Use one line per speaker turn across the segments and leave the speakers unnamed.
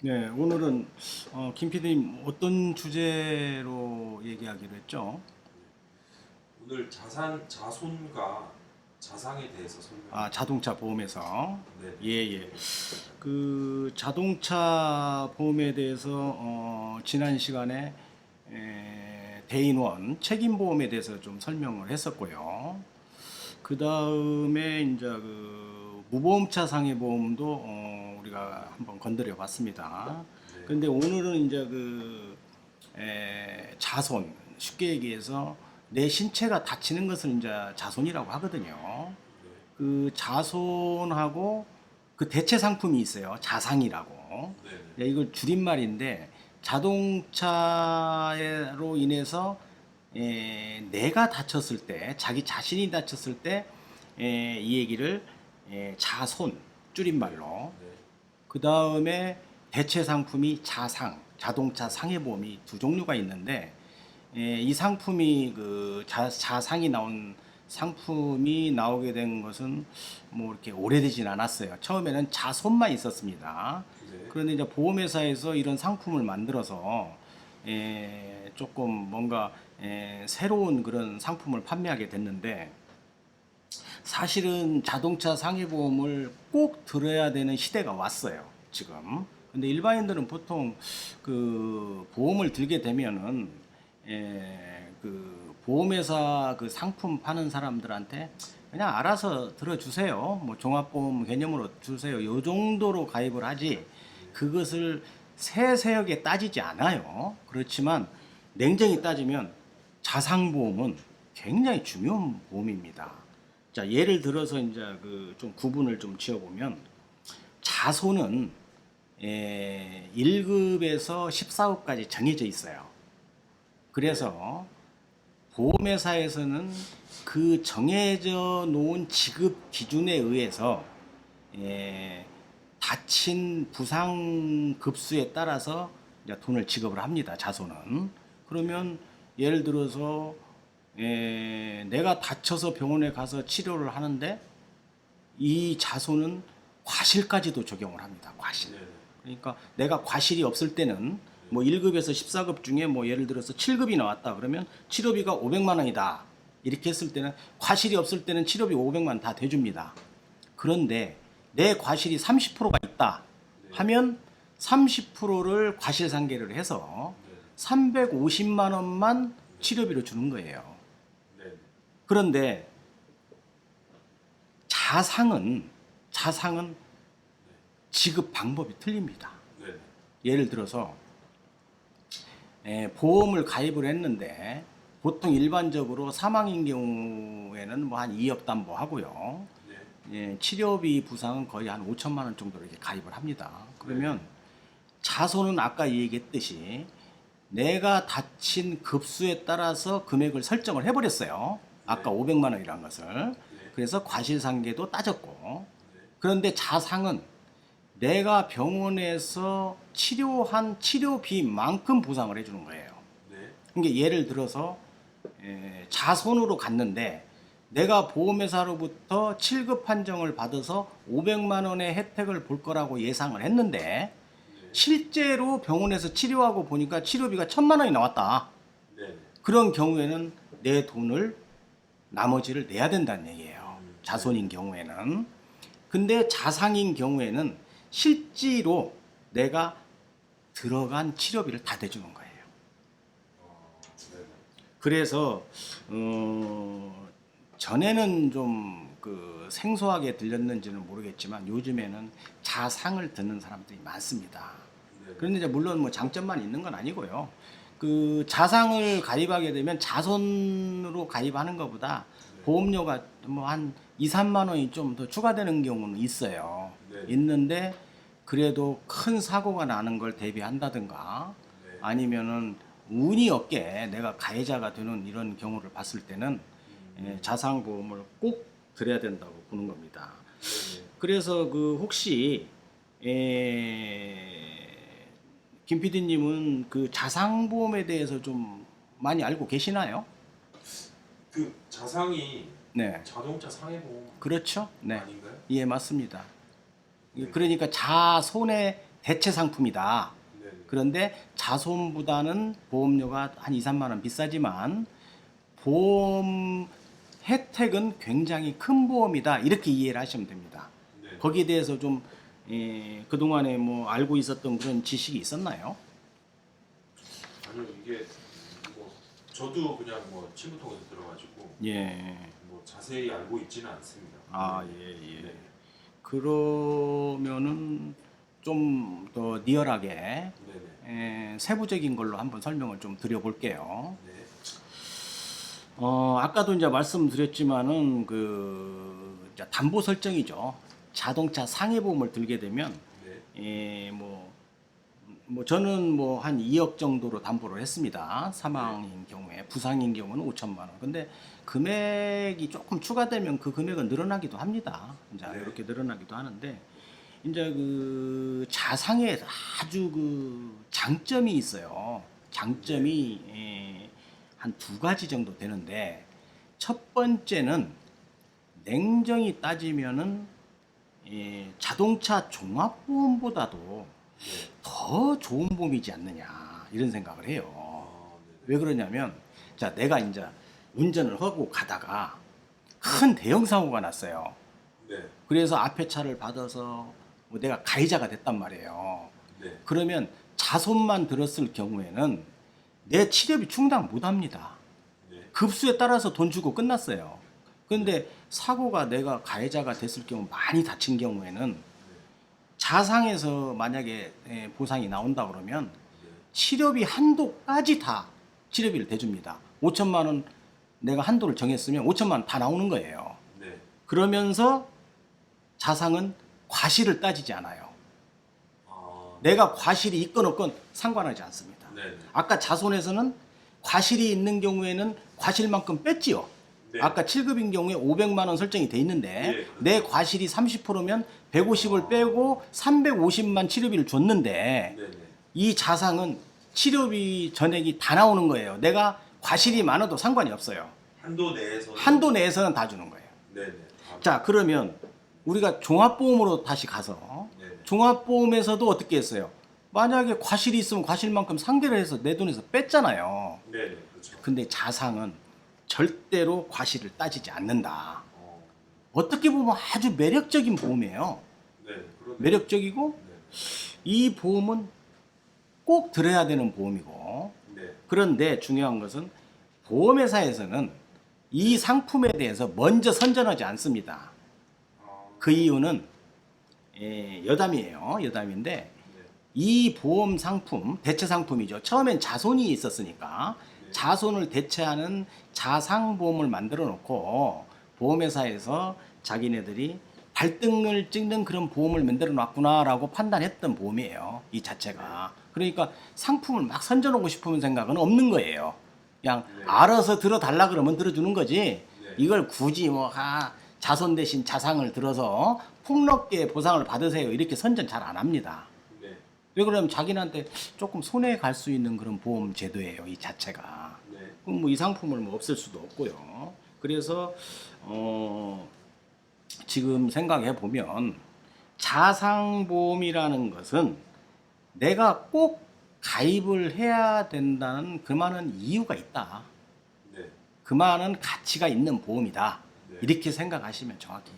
네, 오늘은 어, 김 PD님 어떤 주제로 얘기하기로 했죠?
오늘 자산 자손과 자상에 대해서 설명.
아, 자동차 보험에서.
네.
예, 예. 그 자동차 보험에 대해서 어, 지난 시간에 에, 대인원 책임 보험에 대해서 좀 설명을 했었고요. 그 다음에 이제 그 무보험차 상해 보험도 어, 우리가 한번 건드려 봤습니다.
네.
근데 오늘은 이제 그 에, 자손 쉽게 얘기해서 내 신체가 다치는 것을 이제 자손이라고 하거든요.
네.
그 자손하고 그 대체 상품이 있어요. 자상이라고.
네. 네.
네, 이걸 줄임말인데 자동차로 인해서 에, 내가 다쳤을 때, 자기 자신이 다쳤을 때, 에, 이 얘기를 에, 자손 줄임말로.
네.
그 다음에 대체 상품이 자상, 자동차 상해보험이 두 종류가 있는데 에, 이 상품이 그 자, 자상이 나온 상품이 나오게 된 것은 뭐 이렇게 오래되진 않았어요. 처음에는 자손만 있었습니다.
네.
그런데 이제 보험회사에서 이런 상품을 만들어서 에, 조금 뭔가 에, 새로운 그런 상품을 판매하게 됐는데 사실은 자동차 상해보험을 꼭 들어야 되는 시대가 왔어요. 지금. 근데 일반인들은 보통 그 보험을 들게 되면은 에, 그 보험회사 그 상품 파는 사람들한테 그냥 알아서 들어주세요. 뭐 종합보험 개념으로 주세요. 요 정도로 가입을 하지 그것을 세세하게 따지지 않아요. 그렇지만 냉정히 따지면 자상보험은 굉장히 중요한 보험입니다. 자 예를 들어서 이제 그 좀 구분을 좀 지어 보면 자손은 에, 1급에서 14급까지 정해져 있어요. 그래서 보험회사에서는 그 정해져 놓은 지급 기준에 의해서 에, 다친 부상 급수에 따라서 돈을 지급을 합니다. 자손은 그러면 예를 들어서 에, 내가 다쳐서 병원에 가서 치료를 하는데 이 자손은 과실까지도 적용을 합니다. 과실.
네.
그러니까 내가 과실이 없을 때는 뭐 1급에서 14급 중에 뭐 예를 들어서 7급이 나왔다 그러면 치료비가 500만 원이다. 이렇게 했을 때는 과실이 없을 때는 치료비 500만 원다 대줍니다. 그런데 내 과실이 30%가 있다 하면 30%를 과실 상계를 해서 350만 원만 치료비로 주는 거예요.
네.
그런데 자상은 자상은 지급 방법이 틀립니다.
네.
예를 들어서 에, 보험을 가입을 했는데 보통 일반적으로 사망인 경우에는 뭐 한 2억 담보 하고요.
네.
예, 치료비 부상은 거의 한 5천만 원 정도로 이렇게 가입을 합니다. 그러면 자손은 아까 얘기했듯이 내가 다친 급수에 따라서 금액을 설정을 해버렸어요. 아까
네.
500만 원이라는 것을.
네.
그래서 과실상계도 따졌고. 그런데 자상은 내가 병원에서 치료한 치료비만큼 보상을 해주는 거예요.
네.
그러니까 예를 들어서 에, 자손으로 갔는데 내가 보험회사로부터 7급 판정을 받아서 500만 원의 혜택을 볼 거라고 예상을 했는데 실제로 병원에서 치료하고 보니까 치료비가 1000만 원이 나왔다.
네.
그런 경우에는 내 돈을 나머지를 내야 된다는 얘기예요. 자손인 경우에는. 근데 자상인 경우에는 실제로 내가 들어간 치료비를 다 대주는 거예요. 그래서 어, 전에는 좀 그 생소하게 들렸는지는 모르겠지만 요즘에는 자상을 듣는 사람들이 많습니다.
네.
그런데 이제 물론 뭐 장점만 있는 건 아니고요. 그 자상을 가입하게 되면 자손으로 가입하는 것보다 보험료가 뭐 한 2, 3만 원이 좀 더 추가되는 경우는 있어요.
네.
있는데 그래도 큰 사고가 나는 걸 대비한다든가
네.
아니면은 운이 없게 내가 가해자가 되는 이런 경우를 봤을 때는 예, 자상 보험을 꼭 들어야 된다고 보는 겁니다.
네.
그래서 그 혹시 에, 김 PD님은 그 자상보험에 대해서 좀 많이 알고 계시나요?
그 자상이
네,
자동차 상해보험
그렇죠. 네,
아닌가요?
예 맞습니다.
네.
그러니까 자손의 대체 상품이다.
네.
그런데 자손보다는 보험료가 한 2, 3만 원 비싸지만 보험 혜택은 굉장히 큰 보험이다. 이렇게 이해를 하시면 됩니다.
네.
거기에 대해서 좀 예, 그동안에 뭐 알고 있었던 그런 지식이 있었나요?
아니요 이게 뭐 저도 그냥 뭐 친구 통해서 들어가지고
예.
뭐 자세히 알고 있지는 않습니다.
아, 예, 예.
네.
그러면은 좀 더 리얼하게
네네.
에, 세부적인 걸로 한번 설명을 좀 드려볼게요.
네.
어, 아까도 이제 말씀드렸지만은 그 이제 담보 설정이죠. 자동차 상해 보험을 들게 되면
네.
예, 뭐, 뭐 저는 뭐 한 2억 정도로 담보를 했습니다. 사망인 경우에 부상인 경우는 5천만 원. 근데 금액이 조금 추가되면 그 금액은 늘어나기도 합니다. 이제
네.
이렇게 늘어나기도 하는데 이제 그 자상에 아주 그 장점이 있어요. 장점이 예, 한두 가지 정도 되는데 첫 번째는 냉정히 따지면은 예, 자동차 종합보험보다도
네.
더 좋은 보험이지 않느냐 이런 생각을 해요. 왜 그러냐면 자 내가 이제 운전을 하고 가다가 큰 대형 사고가 났어요.
네.
그래서 앞에 차를 받아서 뭐 내가 가해자가 됐단 말이에요.
네.
그러면 자손만 들었을 경우에는 내 치료비 충당 못 합니다.
네.
급수에 따라서 돈 주고 끝났어요. 그런데 사고가 내가 가해자가 됐을 경우 많이 다친 경우에는 자상에서 만약에 예, 보상이 나온다 그러면
네.
치료비 한도까지 다 치료비를 대줍니다. 5천만 원 내가 한도를 정했으면 5천만 원 다 나오는 거예요.
네.
그러면서 자상은 과실을 따지지 않아요.
아,
내가 과실이 있건 없건 상관하지 않습니다.
네.
아까 자손에서는 과실이 있는 경우에는 과실만큼 뺐지요.
네.
아까 7급인 경우에 500만 원 설정이 돼 있는데
네, 그렇죠.
내 과실이 30%면 150을 빼고 350만 치료비를 줬는데
네. 네.
이 자상은 치료비 전액이 다 나오는 거예요. 내가 과실이 많아도 상관이 없어요.
한도 내에서
한도 내에서는 다 주는 거예요.
네네. 아,
자, 그러면 우리가 종합보험으로 다시 가서
네네.
종합보험에서도 어떻게 했어요? 만약에 과실이 있으면 과실만큼 상대를 해서 내 돈에서 뺐잖아요.
네네. 그렇죠.
근데 자상은 절대로 과실을 따지지 않는다.
어,
어떻게 보면 아주 매력적인 보험이에요.
네.
매력적이고
네.
이 보험은 꼭 들어야 되는 보험이고
네.
그런데 중요한 것은 보험회사에서는 이 상품에 대해서 먼저 선전하지 않습니다.
아,
그 이유는 예, 여담이에요. 여담인데
네.
이 보험 상품 대체 상품이죠. 처음엔 자손이 있었으니까
네.
자손을 대체하는 자상 보험을 만들어 놓고 보험회사에서 자기네들이 발등을 찍는 그런 보험을 만들어 놨구나라고 판단했던 보험이에요. 이 자체가. 그러니까 상품을 막 선전하고 싶으면 생각은 없는 거예요. 그냥
네.
알아서 들어달라 그러면 들어주는 거지.
네.
이걸 굳이 뭐 아, 자손 대신 자상을 들어서 폭넓게 보상을 받으세요. 이렇게 선전 잘 안 합니다.
네.
왜 그러면 자기한테 조금 손해 갈 수 있는 그런 보험 제도예요. 이 자체가.
네.
그럼 뭐 이 상품을 뭐 없앨 수도 없고요. 그래서 어 지금 생각해 보면 자상보험이라는 것은 내가 꼭 가입을 해야 된다는 그만한 이유가 있다.
네.
그만한 가치가 있는 보험이다.
네.
이렇게 생각하시면 정확히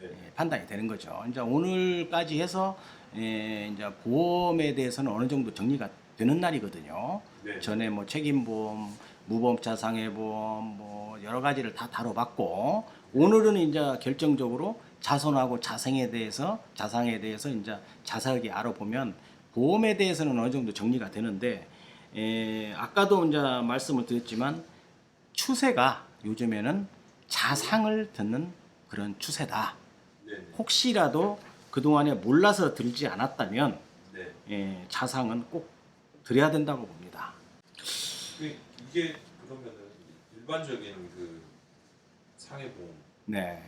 네.
예, 판단이 되는 거죠. 이제 오늘까지 해서 예, 이제 보험에 대해서는 어느 정도 정리가 되는 날이거든요.
네.
전에 뭐 책임보험, 무보험자 상해보험 뭐 여러 가지를 다 다뤄봤고 오늘은 이제 결정적으로 자손하고 자생에 대해서 자상에 대해서 이제 자세하게 알아보면 보험에 대해서는 어느 정도 정리가 되는데 에, 아까도 이제 말씀을 드렸지만 추세가 요즘에는 자상을 듣는 그런 추세다.
네.
혹시라도 그동안에 몰라서 들지 않았다면
네.
예, 자상은 꼭 드려야 된다고 봅니다.
그 이게 그러면은 일반적인 그 상해보험하고
네.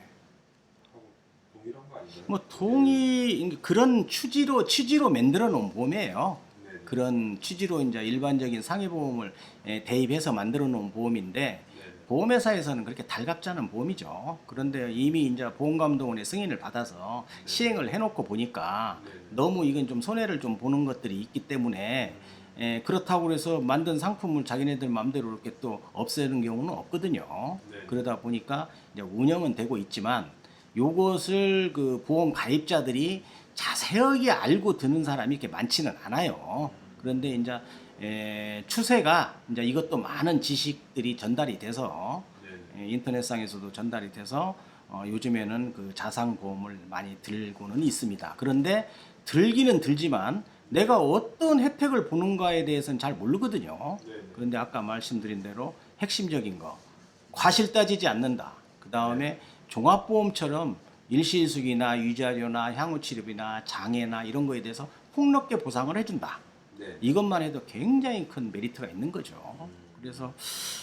동일한 거 아닌가요?
뭐 동의 그런 취지로 취지로 만들어 놓은 보험이에요.
네. 네.
그런 취지로 이제 일반적인 상해보험을 예, 대입해서 만들어 놓은 보험인데
네.
보험회사에서는 그렇게 달갑지 않은 보험이죠. 그런데 이미 이제 보험감독원의 승인을 받아서 시행을 해놓고 보니까
네.
너무 이건 좀 손해를 좀 보는 것들이 있기 때문에 에, 그렇다고 해서 만든 상품을 자기네들 마음대로 이렇게 또 없애는 경우는 없거든요.
네.
그러다 보니까 이제 운영은 되고 있지만 요것을 그 보험 가입자들이 자세하게 알고 드는 사람이 이렇게 많지는 않아요. 그런데 이제 에, 추세가 이제 이것도 많은 지식들이 전달이 돼서
네.
예, 인터넷상에서도 전달이 돼서 어, 요즘에는 그 자산 보험을 많이 들고는 있습니다. 그런데 들기는 들지만 내가 어떤 혜택을 보는가에 대해서는 잘 모르거든요.
네.
그런데 아까 말씀드린 대로 핵심적인 거 과실 따지지 않는다. 그 다음에 종합보험처럼 일시일숙이나 위자료나 향후 치료비나 장애나 이런 거에 대해서 폭넓게 보상을 해준다.
네.
이것만 해도 굉장히 큰 메리트가 있는 거죠. 그래서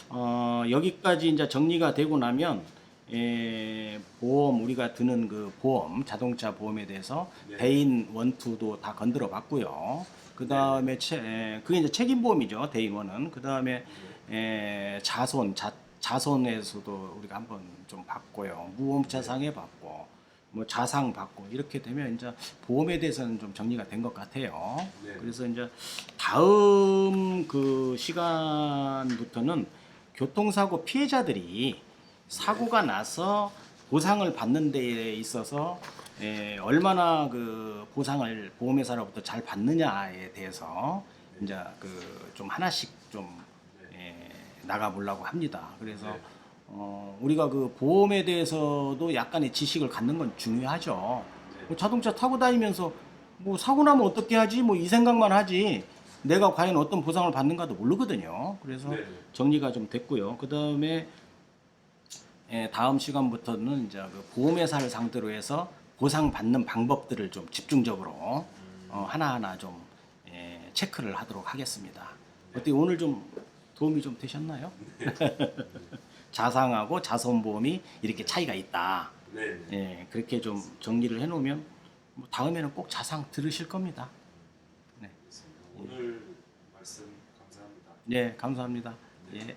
어, 여기까지 이제 정리가 되고 나면 에, 보험 우리가 드는 그 보험 자동차 보험에 대해서
네.
대인 원투도 다 건드려 봤고요. 그 다음에 에, 그게 이제 책임 보험이죠 대인 원은. 그 다음에 에, 자손 자, 자손에서도 우리가 한번 좀 봤고요. 무보험차 상해 봤고. 뭐 자상 받고 이렇게 되면 이제 보험에 대해서는 좀 정리가 된 것 같아요.
네.
그래서 이제 다음 그 시간부터는 교통사고 피해자들이 사고가 나서 보상을 받는 데에 있어서 에, 얼마나 그 보상을 보험회사로부터 잘 받느냐에 대해서 이제 그 좀 하나씩 좀 에, 나가 보려고 합니다. 그래서
네.
어, 우리가 그 보험에 대해서도 약간의 지식을 갖는 건 중요하죠.
네.
뭐 자동차 타고 다니면서 뭐 사고 나면 어떻게 하지? 뭐 이 생각만 하지. 내가 과연 어떤 보상을 받는가도 모르거든요. 그래서
네.
정리가 좀 됐고요. 그 다음에 다음 시간부터는 이제 그 보험회사를 상대로 해서 보상 받는 방법들을 좀 집중적으로 어, 하나하나 좀 예, 체크를 하도록 하겠습니다. 어떻게 오늘 좀 도움이 좀 되셨나요? 자상하고 자손보험이 이렇게 차이가 있다.
네. 네.
예, 그렇게 좀 정리를 해놓으면 뭐 다음에는 꼭 자상 들으실 겁니다.
알겠습니다. 오늘 말씀 감사합니다.
네, 감사합니다. 예.